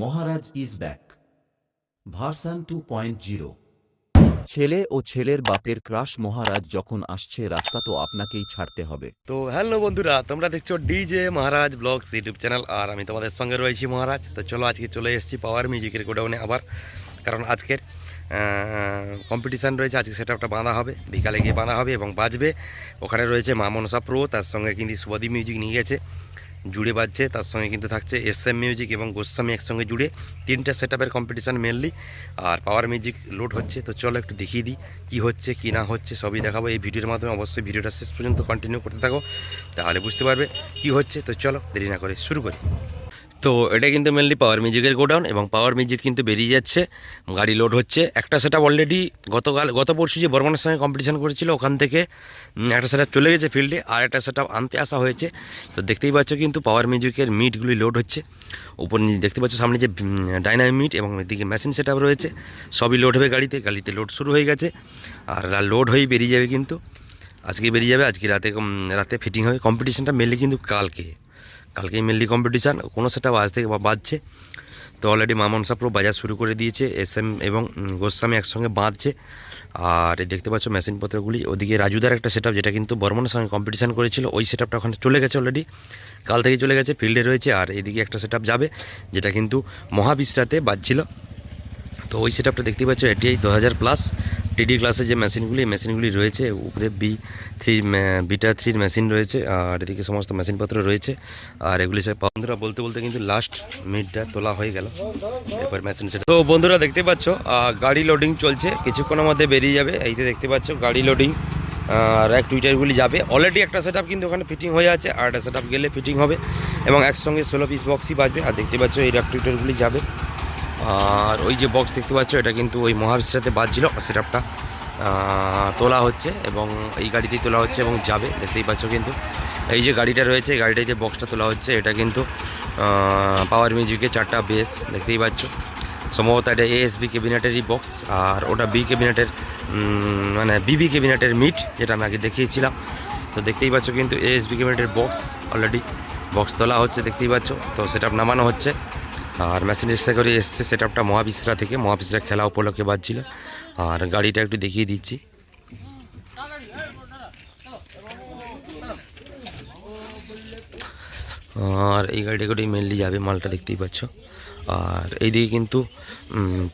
Maharaj is back. Version two point zero. ছেলে ও ছেলের বাপের ক্রাশ মহারাজ যখন আসছে রাস্তা তো আপনাকেই ছাড়তে হবে। তো হ্যালো বন্ধুরা তোমরা দেখছ DJ Maharaj vlogs YouTube channel আর আমি তোমাদের সঙ্গে রয়েছি মহারাজ। তো চলো আজকে চলে এসেছি পাওয়ার মিউজিকের গোডাউনে আবার কারণ আজকের কম্পিটিশান রয়েছে আজকে সেটা একটা বাঁধা হবে। বিকালে গিয়ে বাঁধা হবে এবং বাজবে। ওখানে রয়েছে মা মনসা প্রো তার সঙ্গে কিন্তু সুবাদি মিউজিক নিয়ে গেছে। জুড়ে বাজছে, তার সঙ্গে কিন্তু থাকছে এস এম মিউজিক এবং গোস্বামী একসঙ্গে জুড়ে তিনটা সেট আপের কম্পিটিশান মেনলি আর পাওয়ার মিউজিক লোড হচ্ছে। তো চলো একটু দেখিয়ে দিই কী হচ্ছে, কী না হচ্ছে, সবই দেখাবো। এই ভিডিওর মাধ্যমে অবশ্যই ভিডিওটা শেষ পর্যন্ত কন্টিনিউ করতে থাকো, তাহলে বুঝতে পারবে কি হচ্ছে। তো চলো দেরি না করে শুরু করি। তো এটা কিন্তু মেনলি পাওয়ার মিউজিকের গোডাউন এবং পাওয়ার মিউজিক কিন্তু বেরিয়ে যাচ্ছে, গাড়ি লোড হচ্ছে। একটা সেটা অলরেডি গতকাল, গত পরশু যে বর্মানের সঙ্গে কম্পিটিশন করেছিল, ওখান থেকে একটা সেটা চলে গেছে ফিল্ডে আর একটা সেটা আনতে আসা হয়েছে। তো দেখতেই পাচ্ছ কিন্তু পাওয়ার মিউজিকের মিটগুলি লোড হচ্ছে। উপর দেখতে পাচ্ছ, সামনে যে ডাইনামিক মিট এবং এদিকে মেশিন সেট রয়েছে, সবই লোড হবে গাড়িতে গাড়িতে লোড শুরু হয়ে গেছে, আর লোড হয়েই বেরিয়ে যাবে কিন্তু। আজকে বেরিয়ে যাবে, আজকে রাতে রাতে ফিটিং হবে। কম্পিটিশানটা মেনলি কিন্তু কালকে। কালকেই মেনলি কম্পিটিশান কোনো সেটা আজ থেকে বাজছে। তো অলরেডি মামন সাপ্রো বাজার শুরু করে দিয়েছে এস এম এবং গোস্বামী একসঙ্গে বাঁধছে। আর দেখতে পাচ্ছ মেশিনপত্রগুলি ওদিকে রাজুদার একটা সেট যেটা কিন্তু বর্মনের সঙ্গে কম্পিটিশান করেছিল, ওই সেট আপটা ওখানে চলে গেছে অলরেডি কাল থেকে চলে গেছে ফিল্ডে রয়েছে, আর এদিকে একটা সেট যাবে, যেটা কিন্তু মহাবিশ্রাতে বাজছিল। তো ওই সেট আপটা দেখতেই পাচ্ছ, এটি দু হাজার প্লাস টিডি ক্লাসে যে মেশিনগুলি মেশিনগুলি রয়েছে। উপরে বি থ্রি বিটা থ্রির মেশিন রয়েছে, আর এদিকে সমস্ত মেশিনপত্র রয়েছে। আর এগুলি সব বন্ধুরা, বলতে বলতে কিন্তু লাস্ট মিডটা তোলা হয়ে গেল। এরপর মেশিন সেট তো বন্ধুরা, দেখতে পাচ্ছ গাড়ি লোডিং চলছে। কিছুক্ষণের মধ্যে বেরিয়ে যাবে। এইতে দেখতে পাচ্ছ, গাড়ি লোডিং আর এক টুইটারগুলি যাবে। অলরেডি একটা সেট কিন্তু ওখানে ফিটিং হয়ে আছে, আর একটা সেট গেলে ফিটিং হবে। এবং একসঙ্গে ষোলো পিস বক্সই বাজবে। আর দেখতে পাচ্ছ, এই এক টুইটারগুলি যাবে। আর ওই যে বক্স দেখতে পাচ্ছ, এটা কিন্তু ওই মহাবিশ্রাতে বাজছিল সেটআপটা তোলা হচ্ছে এবং এই গাড়িতেই তোলা হচ্ছে এবং যাবে, দেখতেই পাচ্ছ কিন্তু। এই যে গাড়িটা রয়েছে, এই গাড়িটাতে বক্সটা তোলা হচ্ছে, এটা কিন্তু পাওয়ার মিউজিকের চারটা বেস দেখতেই পাচ্ছ। সম্ভবত এটা এএসবি ক্যাবিনেটেরই বক্স আর ওটা বি ক্যাবিনেটের মানে বিবি ক্যাবিনেটের মিট যেটা আমি আগে দেখিয়েছিলাম। তো দেখতেই পাচ্ছ কিন্তু এএসবি ক্যাবিনেটের বক্স অলরেডি বক্স তোলা হচ্ছে, দেখতেই পাচ্ছ। তো সেটা নামানো হচ্ছে। আর মেশিন রিক্সা করে এসছে সেট আপটা মহাবিশ্রা থেকে। মহাবিশ্রা খেলা উপলক্ষে বাজছিল। আর গাড়িটা একটু দেখিয়ে দিচ্ছি। আর এই গাড়িটা করে মেনলি যাবে, মালটা দেখতেই পাচ্ছ। আর এইদিকে কিন্তু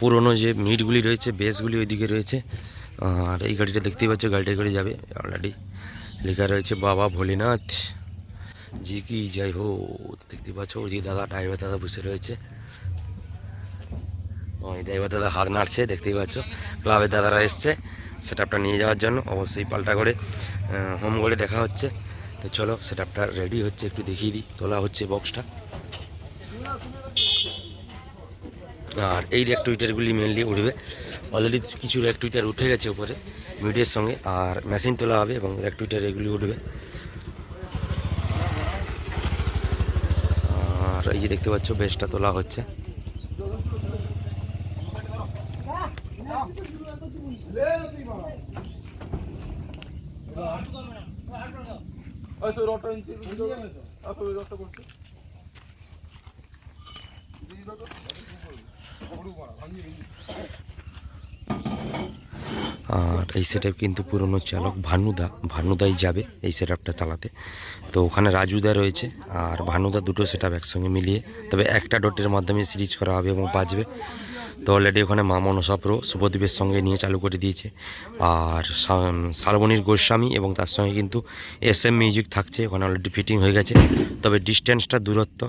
পুরনো যে মিটগুলি রয়েছে বেসগুলি ওইদিকে রয়েছে। আর এই গাড়িটা দেখতেই পাচ্ছ, গাড়িটা করে যাবে। অলরেডি লেখা রয়েছে, বাবা ভোলেনাথ। জি কি, যাই হো দেখতে পাচ্ছ, ওইদিকে দাদা ড্রাইভার দাদা বসে রয়েছে। ওই ড্রাইভার দাদা হাত নাড়ছে, দেখতেই পাচ্ছ। ক্লাবের দাদারা এসছে সেট আপটা নিয়ে যাওয়ার জন্য। অবশ্যই পাল্টা করে হোম করে দেখা হচ্ছে। তো চলো সেট আপটা রেডি হচ্ছে, একটু দেখিয়ে দিই, তোলা হচ্ছে বক্সটা আর এই রিয়াক্টুইটারগুলি মেনলি উঠবে। অলরেডি কিছু রিয়াক্টুইটার উঠে গেছে উপরে মিডিয়ার সঙ্গে। আর মেশিন তোলা হবে এবং রিয়াক্টুইটার এগুলি উঠবে। আর এই যে দেখতে পাচ্ছ বেশটা তোলা হচ্ছে। আর এই সেট কিন্তু পুরনো চালক ভানুদা, ভানুদাই যাবে এই সেট চালাতে। তো ওখানে রাজুদা রয়েছে আর ভানুদা দুটো সেট একসঙ্গে মিলিয়ে, তবে একটা ডটের মাধ্যমে সিরিজ করা হবে এবং বাজবে। তো অলরেডি ওখানে মা মনসাপ্রো শুভদীপের সঙ্গে নিয়ে চালু করে দিয়েছে। আর শালবনীর গোস্বামী এবং তার সঙ্গে কিন্তু এস এম মিউজিক থাকছে, ওখানে অলরেডি ফিটিং হয়ে গেছে। তবে ডিস্টেন্সটা দূরত্ব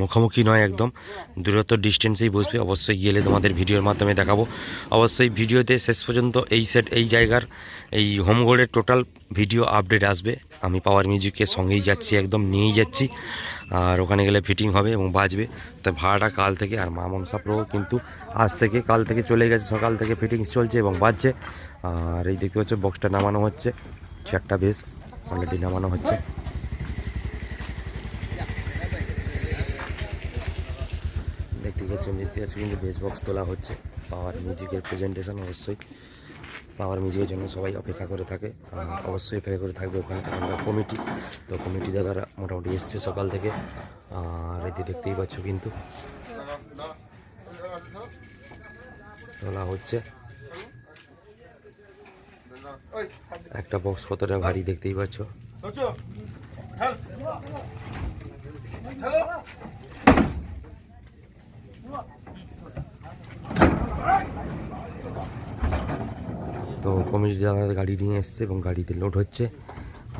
মুখোমুখি নয় একদম। দূরত্ব ডিস্টেন্সেই বসবে, অবশ্যই গেলে তোমাদের ভিডিওর মাধ্যমে দেখাবো। অবশ্যই ভিডিওতে শেষ পর্যন্ত এই সেট এই জায়গার, এই হোমগোল্ডের টোটাল ভিডিও আপডেট আসবে। আমি পাওয়ার মিউজিকের সঙ্গেই যাচ্ছি, একদম নিয়েই যাচ্ছি। আর ওখানে গেলে ফিটিং হবে এবং বাজবে। তো ভাড়াটা কাল থেকে আর মা মনসা প্রো কিন্তু আজ থেকে, কাল থেকে চলে গেছে, সকাল থেকে ফিটিংস চলছে এবং বাজছে। আর এই দেখতে পাচ্ছ বক্সটা নামানো হচ্ছে, চারটা বেশ অলরেডি নামানো হচ্ছে। দেখতে পাচ্ছ দেখতে পাচ্ছ কিন্তু বেস বক্স তোলা হচ্ছে। পাওয়ার মিউজিকের প্রেজেন্টেশন অবশ্যই। পাওয়ার মিউজিকের জন্য সবাই অপেক্ষা করে থাকে। অবশ্যই অপেক্ষা করে থাকবে ওখানে আমরা কমিটি। তো কমিটি দাদারা মোটামুটি এসছে সকাল থেকে। আর এতে দেখতেই পাচ্ছ কিন্তু। তোলা হচ্ছে। একটা বক্স কতটা ভারী দেখতেই পাচ্ছ। তো কমিটি দাদা গাড়ি নিয়ে এসছে এবং গাড়িতে লোড হচ্ছে।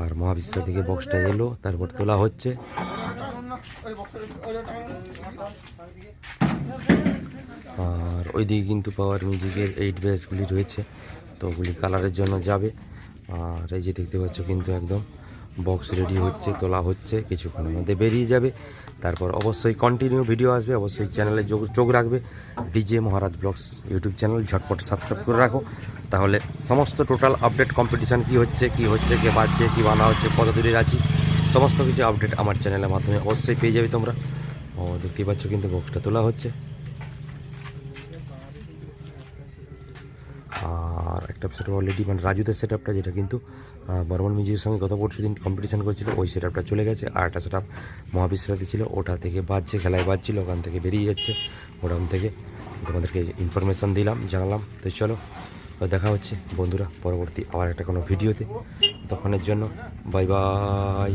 আর মহাবিশ্বা থেকে বক্সটা এলো, তারপর তোলা হচ্ছে। আর ওইদিকে কিন্তু পাওয়ার মিউজিকের এইট বেসগুলি রয়েছে, তো ওগুলি কালারের জন্য যাবে। আর এই যে দেখতে পাচ্ছ কিন্তু একদম বক্স রেডি হচ্ছে, তোলা হচ্ছে, কিছুক্ষণের মধ্যে বেরিয়ে যাবে। তারপর অবশ্যই কন্টিনিউ ভিডিও আসবে, অবশ্যই চ্যানেলে চোখ রাখবে। DJ Maharaj vlogs YouTube channel ঝটপট সাবস্ক্রাইব করে রাখো। তাহলে সমস্ত টোটাল আপডেট কম্পিটিশান কী হচ্ছে কী হচ্ছে, কে বাজছে কী বানা হচ্ছে, কত দূরে আছি, সমস্ত কিছু আপডেট আমার চ্যানেলের মাধ্যমে অবশ্যই পেয়ে যাবে তোমরা। ও, দেখতেই পাচ্ছ কিন্তু বক্সটা তোলা হচ্ছে। একটা সেট অলরেডি মানে রাজুদের সেট আপটা যেটা কিন্তু বর্মন মিউজিকের সঙ্গে গত পরশু দিন কম্পিটিশান করছিল, ওই সেট আপটা চলে গেছে। আর একটা সেট আপ মহাবিশ্রাতে ছিল, ওটা থেকে বাজছে, খেলায় বাজছিল, ওখান থেকে বেরিয়ে যাচ্ছে। ওখান থেকে তোমাদেরকে ইনফরমেশান দিলাম, জানালাম। তো চলো দেখা হচ্ছে। বন্ধুরা, পরবর্তী আবার একটা কোনো ভিডিওতে। তখনের জন্য বাই বাই